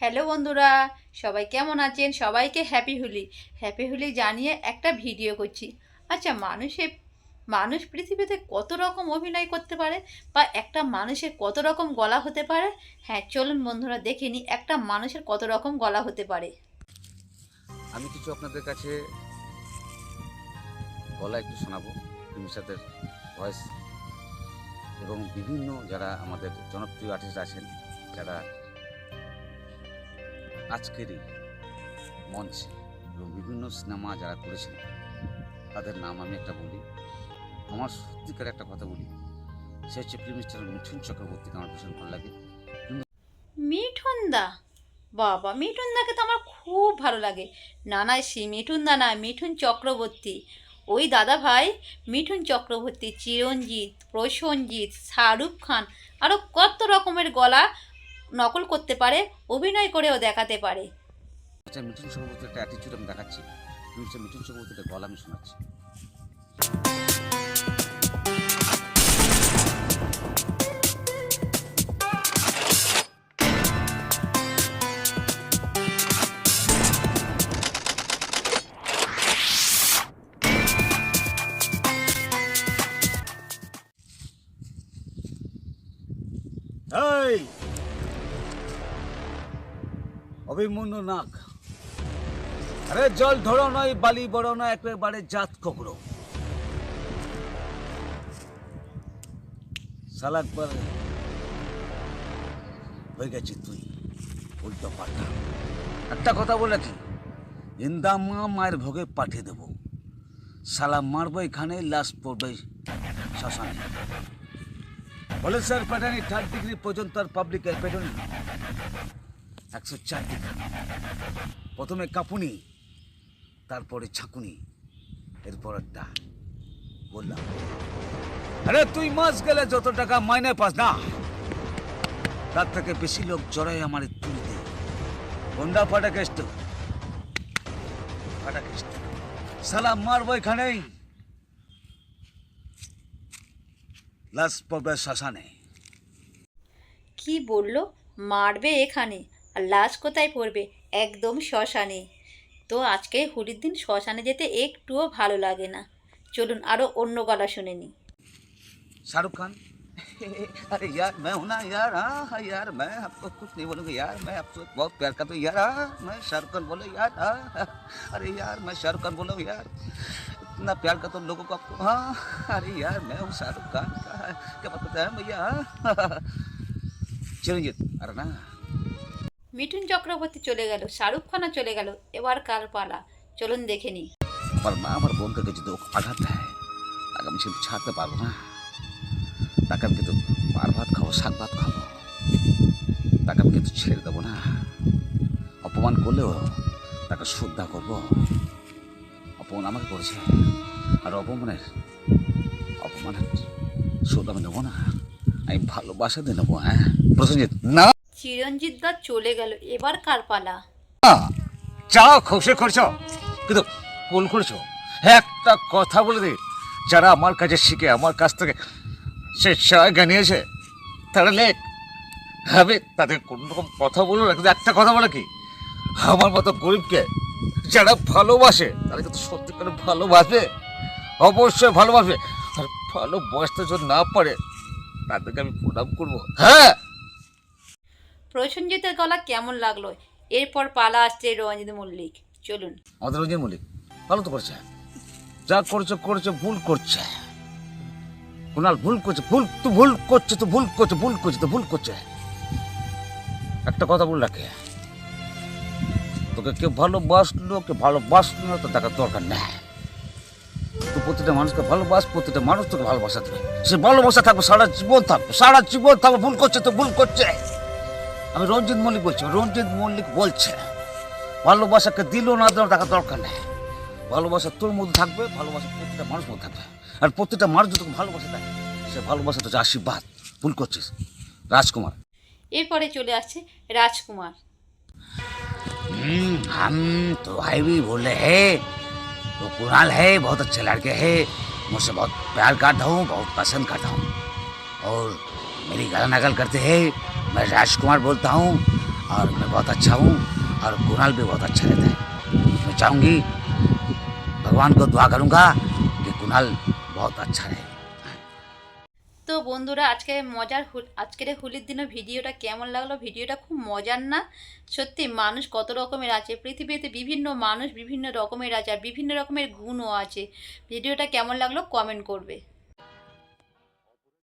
Hello বন্ধুরা, সবাই কেমন আছেন? সবাইকে হ্যাপি হোলি হ্যাপি হোলি জানিয়ে একটা ভিডিও করছি। আচ্ছা মানুষে, মানুষ পৃথিবীতে কত রকম অভিনয় করতে পারে বা একটা মানুষের কত রকম গলা হতে পারে? হ্যাঁ চলুন বন্ধুরা, দেখে নিই একটা মানুষের কত রকম গলা হতে পারে। আমি কিছু আপনাদের কাছে গলা একটু শোনাবো মিশাদের ভয়েস এবং বিভিন্ন যারা আমাদের জনপ্রিয় আর্টিস্ট আছেন, যারা আজকেরই মঞ্চে এবং বিভিন্ন সিনেমা যারা করেছেন, তাদের নাম আমি একটা বলি। আমার সত্যিকার একটা কথা বলি, সে হচ্ছে মিস্টার মিঠুন চক্রবর্তীকে আমার ভীষণ ভালো লাগে। মিঠুন দা বাবা মিঠুন দাকে তো আমার খুব ভালো লাগে। না না, সে মিঠুন দা না, মিঠুন চক্রবর্তী। ওই দাদা ভাই, মিঠুন চক্রবর্তী, চিরঞ্জিত প্রসঞ্জিৎ শাহরুখ খান আরও কত রকমের গলা নকল করতে পারে অভিনয় করেও দেখাতে পারে। আচ্ছা মিঠুন চক্রবর্তীর একটা অ্যাটিচিউড আমি দেখাচ্ছি। মিস্টার মিঠুন চক্রবর্তীর গলা আমি শোনাচ্ছি। এই অভিমন্যু নাক আরে জল ধরো নয়, বালি বড় নয়, একেবারে জাত ককড়ো সালা একবার হয়ে গেছি তুই, উল্টো পাল্টা। একটা কথা বলেছি ইন্দা মা মায়ের ভোগে পাঠিয়ে দেবো। সালা মারবো এখানে, লাশ পড়বে শ্মশানে। বলে স্যার প্যাটার্নি থার্ড ডিগ্রি পর্যন্ত আর পাবলিকের পেটনি একশো চার প্রথমে কাঁপুনি, তারপরে ছাকুনি, এরপর একটা বললাম। আরে তুই মাস গেলে যত টাকা মাইনে পাস না, তার থেকে বেশি লোক জড়াই আমার তুলিতে গন্ডা ফাটা কেষ্ট ফাটা কেষ্ট সালা মারবো এখানেই। লাশ পড়বে শ্মশানে। কি বলল? মারবে এখানে। আর লাশ কোথায় পড়বে একদম শ্মশানে তো আজকে হোলির দিন শ্মশানে যেতে একটুও ভালো লাগে না চলুন আরও অন্য গলা শুনে নিই शाहरुख खान अरे यार मैं हूं ना यार हाँ हाँ यार मैं आपको कुछ नहीं बोलूंगा यार मैं आपसे बहुत प्यार करता हूँ यार हाँ मैं शाहरुख खान बोलो यार हाँ हाँ, अरे यार मैं शाहरुख खान बोलो यार इतना प्यार करता हूँ लोगों को आपको हाँ अरे यार मैं हूँ शाहरुख खान का क्या बात बताया भैया हाँ चिरंजीत अरे ना মিঠুন চক্রবর্তী চলে গেল, শাহরুখ খানও চলে গেল, এবার কার পালা? চলুন দেখে নি আমার মা আমার বোনকে যদি আঘাত দেয়, তাকে আমি কিন্তু ছাড়তে পারব না। তাকে আমি কিন্তু বার ভাত খাব, শাক ভাত খাব। তাকে আমি কিন্তু ছেড়ে দেবো না। অপমান করলেও তাকে শ্রদ্ধা করব। অপমান আমাকে করেছে। আর অপমানের অপমানের শোধ আমি নেব না। আমি ভালোবাসা দিয়ে নেব হ্যাঁ? প্রসেনজিৎ, না! চিরঞ্জিত দা চলে গেল। এবার কার পালা? যা খুশি করছ কিন্তু ভুল করছ একটা কথা বলে দিই যারা আমার কাছে শিখে, আমার কাছ থেকে সে জায়গা নিয়েছে, তারা লেখ আমি তাদের কোনো রকম কথা বলব না। কিন্তু একটা কথা বলে কি? আমার মতো গরিবকে যারা ভালোবাসে, তারা কিন্তু সত্যি করে ভালোবাসবে। অবশ্যই ভালোবাসবে। আর ভালোবাসতে যদি না পারে, তাদেরকে আমি প্রণাম করব। হ্যাঁ! প্রসেনজিতের গলা কেমন লাগল? এরপর পালা আসছে রঞ্জিত মল্লিক। চলুন। আমাদের রঞ্জন মল্লিক, ভালো তো করছে। যা করছে করছে, ভুল করছে। কুনাল ভুল করছে, ভুল তো ভুল করছে, তো ভুল করছে ভুল করছে, তো ভুল করছে। একটা কথা বল রাখে। তোকে কেউ ভালোবাসলো কে ভালোবাসলো তো দেখার দরকার নেই। তো প্রতিটা মানুষকে ভালোবাস, প্রতিটা মানুষ তোকে ভালোবাসা দেবে। সে ভালোবাসা থাকবে, সারা জীবন থাকবে, সারা জীবন থাকবে, ভুল করছে তো ভুল করছে। আমি রঞ্জিত মল্লিক বলছি রঞ্জিত মল্লিক বলছে ভালোবাসাকে দিল না দিল টাকা দরকার নেই ভালোবাসা তোর মধ্যে থাকবে ভালোবাসা প্রতিটা মানুষ মধ্যে থাকবে আর প্রতিটা মানুষ যত ভালোবাসা দেয় সে ভালোবাসা তো হচ্ছে আশীর্বাদ ভুল করছিস রাজকুমার এরপরে চলে আসছে রাজকুমার हम्म, हम तो भाई भी बोले हैं वो कुणाल है बहुत अच्छे लड़के हैं मुझसे बहुत प्यार करता हूँ बहुत पसंद करता हूँ और मेरी गला नकल करते हैं मैं राजकुमार बोलता हूँ और मैं बहुत अच्छा हूँ और कुणाल भी बहुत अच्छा रहता है मैं चाहूँगी भगवान को दुआ करूँगा कि कुणाल बहुत अच्छा रहे তো বন্ধুরা আজকে মজার হুল- আজকের এই হোলির দিনে ভিডিওটা কেমন লাগলো ভিডিওটা খুব মজার না সত্যি মানুষ কত রকমের আছে পৃথিবীতে বিভিন্ন মানুষ বিভিন্ন রকমের আছে আর বিভিন্ন রকমের গুণও আছে ভিডিওটা কেমন লাগলো কমেন্ট করবে